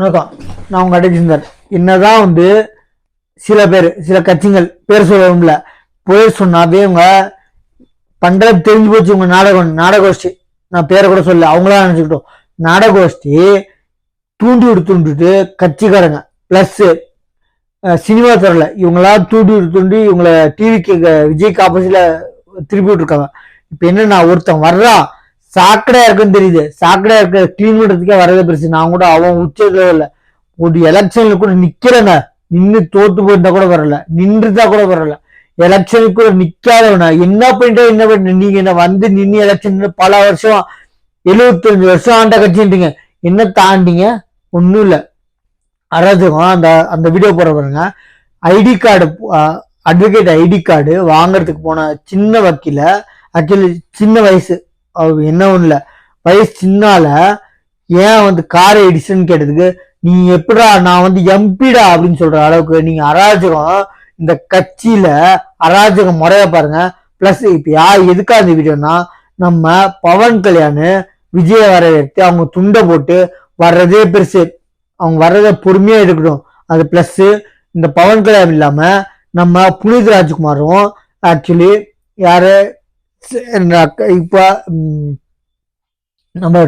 வணக்கம் நான் உங்க அடைச்சிருந்தார் என்னதான் வந்து சில பேர் சில கட்சிகள் பேர் சொல்லவும்ல பேர் சொன்னாவே இவங்க பண்றது தெரிஞ்சு போச்சு உங்க நாடகம் நாடகோஷ்டி. நான் பேரை கூட சொல்ல அவங்களா நினைச்சுக்கிட்டோம். நாடகோஷ்டி தூண்டி விட்டு தூண்டிட்டு கட்சிக்காரங்க பிளஸ் சினிமா துறையில் இவங்களா தூண்டி விட்டு தூண்டி இவங்களை டிவிக்கு விஜய்க்கு ஆப்போசிட்ல திருப்பி விட்டுருக்காங்க. இப்போ என்னன்னா ஒருத்தன் வர்றான் சாக்கடையா இருக்குன்னு தெரியுது. சாக்கடையா இருக்க கிளீன் பண்றதுக்கே வரதே பெருசு. நான் கூட அவன் உச்ச இல்ல ஒரு எலெக்ஷன்ல கூட நிக்கிறேங்க நின்று தோத்து போயிருந்தா கூட வரல. நின்றுதா கூட வரல. எலெக்ஷனுக்கு கூட நிக்காதவன. என்ன பண்ணிட்டோம் என்ன பண்ண? நீங்க என்ன வந்து நின்று எலெக்ஷன் பல வருஷம் எழுபத்தஞ்சு வருஷம் ஆண்ட கட்சின்றீங்க. என்ன தாண்டிங்க? ஒன்றும் இல்லை. அராஜகம் அந்த அந்த வீடியோ போற பாருங்க. ID card advocate ID card வாங்குறதுக்கு போன சின்ன வக்கீல ஆக்சுவலி சின்ன வயசு. என்ன ஒண்ணுல வயசு சின்னால ஏன் வந்து காரை இடிச்சுன்னு கேட்டதுக்கு நீ எப்படா நான் வந்து எம்பிடா அப்படின்னு சொல்ற அளவுக்கு நீங்க அராஜகம் இந்த கட்சியில அராஜகம் முறைய பாருங்க. பிளஸ் இப்ப யார் எதுக்கா இந்த வீடியோனா நம்ம பவன் கல்யாண் விஜய வரவேற்று அவங்க துண்டை போட்டு வர்றதே பெருசு. அவங்க வர்றதை பொறுமையா எடுக்கணும். அது பிளஸ் இந்த பவன் கல்யாணம் இல்லாம நம்ம புனித் ராஜ்குமாரும் ஆக்சுவலி யாரு இப்போ நம்ம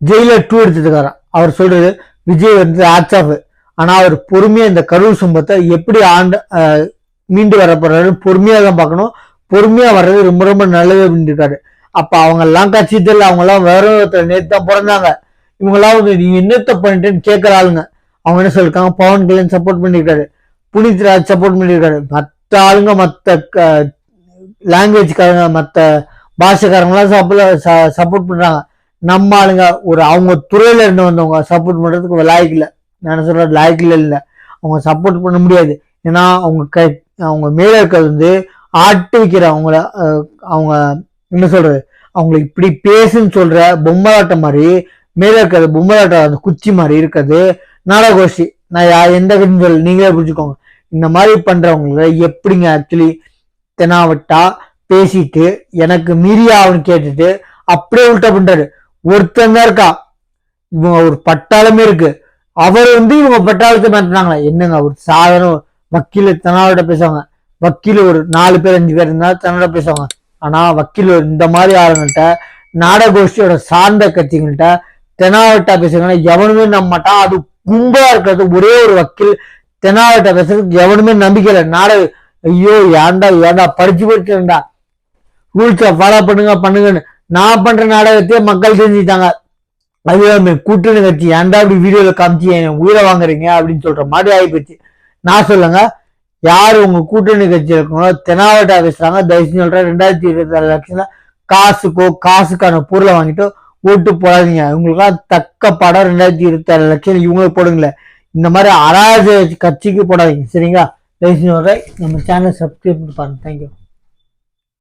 ஜெயிலர் டூ எடுத்துட்டுக்காரன் அவர் சொல்றது விஜய் வந்து ஆட்ஸ் ஆஃப் ஆனால் அவர் பொறுமையாக இந்த கரூர் சம்பத்தை எப்படி ஆண்டு மீண்டு வர போறாரு தான் பார்க்கணும். பொறுமையாக வர்றது ரொம்ப ரொம்ப நல்லது அப்படின்னு இருக்காரு. அப்போ அவங்கெல்லாம் கட்சி தெரியல அவங்க வேற ஒருத்தர் நேற்று தான் பிறந்தாங்க. இவங்க வந்து நீ என்னத்தை பண்ணிட்டேன்னு கேட்குற ஆளுங்க. அவங்க என்ன சொல்லியிருக்காங்க பவன் கல்யாண் சப்போர்ட் பண்ணியிருக்காரு புனித் ராஜ் சப்போர்ட் பண்ணியிருக்காரு மற்ற ஆளுங்க மற்ற லாங்குவேஜ்காரங்க மற்ற பாஷக்காரங்களாம் சப்போர்ட் பண்ணுறாங்க நம்ம ஆளுங்க ஒரு அவங்க துறையில் இருந்து வந்தவங்க சப்போர்ட் பண்ணுறதுக்கு லாய்க்கு இல்ல. நான் என்ன சொல்றேன் லாய்க்கு அவங்க சப்போர்ட் பண்ண முடியாது. ஏன்னா அவங்க க அவங்க மேலே இருக்கிறது வந்து ஆட்டு வைக்கிற அவங்கள அவங்க என்ன சொல்கிறது அவங்கள இப்படி பேசுன்னு சொல்கிற பொம்மலாட்டம் மாதிரி மேலே இருக்கிறது பொம்மலாட்டம் அந்த குச்சி மாதிரி இருக்கிறது நாடகோஷ்டி. நான் யா- எந்த கதையும் சொல்ல நீங்களே புரிஞ்சுக்கோங்க. இந்த மாதிரி பண்ணுறவங்கள எப்படிங்க ஆக்சுவலி தெனாவட்டா பேசிட்டு எனக்கு மீறியா அவன் கேட்டுட்டு அப்படியே உல்டா பண்றாரு. ஒருத்தன் தான் இருக்கா? இவங்க ஒரு பட்டாளமே இருக்கு. அவர் வந்து இவங்க பட்டாளத்தை மாத்தினாங்களா? என்னங்க ஒரு சாதாரண வக்கீல் தன்னாவோட பேசுவாங்க. வக்கீல் ஒரு நாலு பேர் அஞ்சு பேர் இருந்தாலும் தன்னோட பேசுவாங்க. ஆனா வக்கீல் இந்த மாதிரி ஆளுங்கள்ட்ட நாடகோஷ்டியோட சார்ந்த கட்சிகள்கிட்ட தெனாவட்டா பேசுறாங்கன்னா எவனுமே நம்ப மாட்டான். அது கும்பலா இருக்கிறது ஒரே ஒரு வக்கீல் தெனாவட்டா பேசுறதுக்கு எவனுமே நம்பிக்கை இல்லை. நாடக ஐயோ ஏன்டா ஏன்டா படிச்சு படிச்சுடா ரூல்ஸை ஃபாலோ பண்ணுங்க பண்ணுங்கன்னு. நான் பண்ற நாடகத்தையே மக்கள் தெரிஞ்சுட்டாங்க அதுவே கூட்டணி கட்சி ஏன்டா இப்படி வீடியோல காமிச்சு என் உயிரை வாங்குறீங்க? அப்படின்னு சொல்ற மாதிரி ஆகிப்போச்சு நான் சொல்லுங்க யார் உங்க கூட்டணி கட்சி இருக்கணும் தெனாவட்டா பேசுறாங்க. தயவு சொல்றேன் ரெண்டாயிரத்தி இருபத்தி ஆறு எலெக்ஷன்ல காசுக்கோ காசுக்கான பொருளை வாங்கிட்டு ஓட்டு போடாதீங்க. இவங்களுக்கெல்லாம் தக்க படம் ரெண்டாயிரத்தி இருபத்தி ஆறு எலெக்ஷன் இவங்களுக்கு போடுங்களேன். இந்த மாதிரி அராஜ கட்சிக்கு போடாதீங்க சரிங்களா? பேசினவரை நம்ம சேனல் சப்ஸ்கிரைப் பண்ணி பாருங்கள் தேங்க்யூ